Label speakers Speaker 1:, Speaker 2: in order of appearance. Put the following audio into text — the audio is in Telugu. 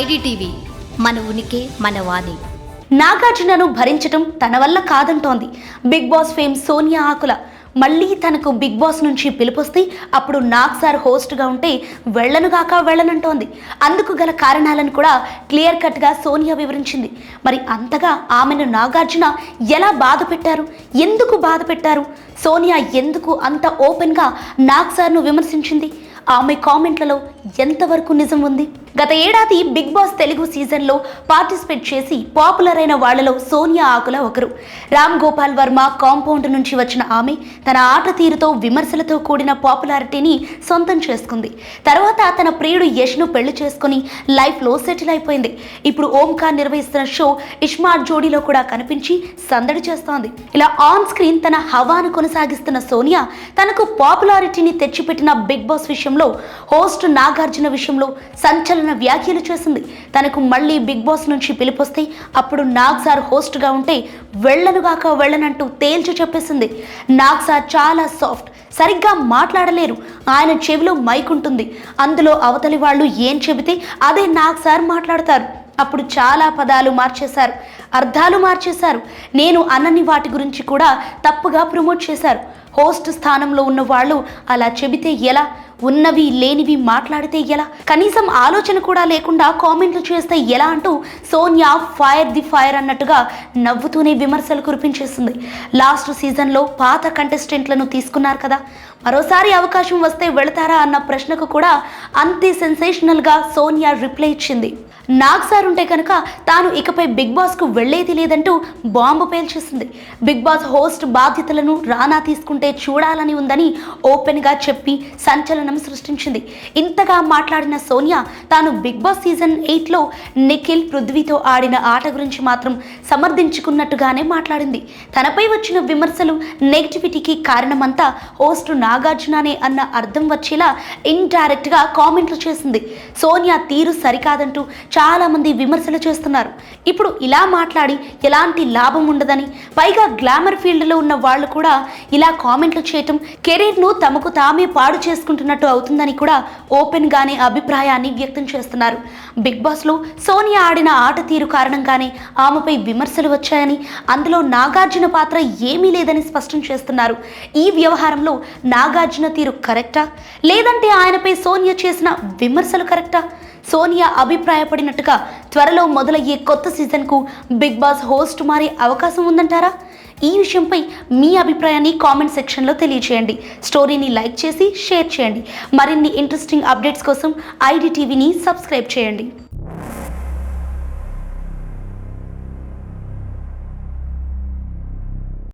Speaker 1: ఐడిటీవీ మన ఉనికి మన వాణి.
Speaker 2: నాగార్జునను భరించటం తన వల్ల కాదంటోంది. Bigg Boss fame Sonia Akula. మళ్ళీ తనకు బిగ్ బాస్ నుంచి పిలుపొస్తే అప్పుడు నాగ్ సార్ హోస్ట్గా ఉంటే వెళ్ళనుగాక వెళ్ళనంటోంది. అందుకు గల కారణాలను కూడా క్లియర్ కట్గా సోనియా వివరించింది. మరి అంతగా ఆమెను నాగార్జున ఎలా బాధ పెట్టారు? ఎందుకు బాధ పెట్టారు? సోనియా ఎందుకు అంత ఓపెన్గా నాగ్ సార్ను విమర్శించింది? ఆమె కామెంట్లలో ఎంతవరకు నిజం ఉంది? గత ఏడాది బిగ్ బాస్ తెలుగు సీజన్లో పార్టిసిపేట్ చేసి పాపులర్ అయిన వాళ్ళలో సోనియా ఆకుల ఒకరు. రామ్ గోపాల్ వర్మ కాంపౌండ్ నుంచి వచ్చిన ఆమె తన ఆట తీరుతో విమర్శలతో కూడిన పాపులారిటీని సొంతం చేసుకుంది. తర్వాత తన ప్రియుడు యష్ను పెళ్ళి చేసుకుని లైఫ్లో సెటిల్ అయిపోయింది. ఇప్పుడు ఓంకార్ నిర్వహిస్తున్న షో ఇష్మార్ జోడీలో కూడా కనిపించి సందడి చేస్తోంది. ఇలా ఆన్ స్క్రీన్ తన హవాను కొనసాగిస్తున్న సోనియా తనకు పాపులారిటీని తెచ్చిపెట్టిన బిగ్ బాస్ విషయంలో హోస్ట్ నాగార్జున విషయంలో సంచలన వ్యాఖ్యలు చేసింది. తనకు మళ్ళీ బిగ్ బాస్ నుంచి పిలిపొస్తే అప్పుడు నాగ్ సార్ హోస్ట్గా ఉంటే వెళ్ళనుగాక వెళ్ళనంటూ తేల్చి చెప్పేసింది. నాగ్ సార్ చాలా సాఫ్ట్ సరిగ్గా మాట్లాడలేరు. ఆయన చెవిలో మైక్ ఉంటుంది. అందులో అవతలి వాళ్ళు ఏం చెబితే అదే నాగ్ సార్ మాట్లాడతారు. అప్పుడు చాలా పదాలు మార్చేశారు. అర్థాలు మార్చేశారు. నేను అనని వాటి గురించి కూడా తప్పుగా ప్రమోట్ చేశారు. హోస్ట్ స్థానంలో ఉన్న వాళ్ళు అలా చెబితే ఎలా? ఉన్నవి లేనివి మాట్లాడితే ఎలా? కనీసం ఆలోచన కూడా లేకుండా కామెంట్లు చేస్తే ఎలా అంటూ సోనియా ఫైర్ ది ఫైర్ అన్నట్టుగా నవ్వుతూనే విమర్శలు కురిపించేస్తుంది లాస్ట్ సీజన్లో పాత కంటెస్టెంట్లను తీసుకున్నారు కదా. మరోసారి అవకాశం వస్తే వెళతారా అన్న ప్రశ్నకు కూడా అంతే సెన్సేషనల్గా సోనియా రిప్లై ఇచ్చింది. నాగ్ సార్ ఉంటే కనుక తాను ఇకపై బిగ్ బాస్కు వెళ్ళేది లేదంటూ బాంబు పేల్చేసింది. బిగ్ బాస్ హోస్ట్ బాధ్యతలను రానా తీసుకుంటే చూడాలని ఉందని ఓపెన్గా చెప్పి సంచలనం సృష్టించింది. ఇంతగా మాట్లాడిన సోనియా తాను బిగ్ బాస్ సీజన్ ఎయిట్లో నిఖిల్ పృథ్వీతో ఆడిన ఆట గురించి మాత్రం సమర్థించుకున్నట్టుగానే మాట్లాడింది. తనపై వచ్చిన విమర్శలు నెగిటివిటీకి కారణమంతా హోస్ట్ నాగార్జుననే అన్న అర్థం వచ్చేలా ఇండైరెక్ట్గా కామెంట్లు చేసింది. సోనియా తీరు సరికాదంటూ చాలామంది విమర్శలు చేస్తున్నారు. ఇప్పుడు ఇలా మాట్లాడి ఎలాంటి లాభం ఉండదని పైగా గ్లామర్ ఫీల్డ్లో ఉన్న వాళ్ళు కూడా ఇలా కామెంట్లు చేయటం కెరీర్ను తమకు తామే పాడు చేసుకుంటున్నట్టు అవుతుందని కూడా ఓపెన్గానే అభిప్రాయాన్ని వ్యక్తం చేస్తున్నారు. బిగ్ బాస్లో సోనియా ఆడిన ఆట తీరు కారణంగానే ఆమెపై విమర్శలు వచ్చాయని అందులో నాగార్జున పాత్ర ఏమీ లేదని స్పష్టం చేస్తున్నారు. ఈ వ్యవహారంలో నాగార్జున తీరు కరెక్టా? లేదంటే ఆయనపై సోనియా చేసిన విమర్శలు కరెక్టా? సోనియా అభిప్రాయపడినట్టుగా త్వరలో మొదలయ్యే కొత్త సీజన్కు బిగ్ బాస్ హోస్ట్ మారే అవకాశం ఉందంటారా? ఈ విషయంపై మీ అభిప్రాయాన్ని కామెంట్ సెక్షన్లో తెలియచేయండి. స్టోరీని లైక్ చేసి షేర్ చేయండి. మరిన్ని ఇంట్రెస్టింగ్ అప్డేట్స్ కోసం ఐడి టీవీని సబ్స్క్రైబ్ చేయండి.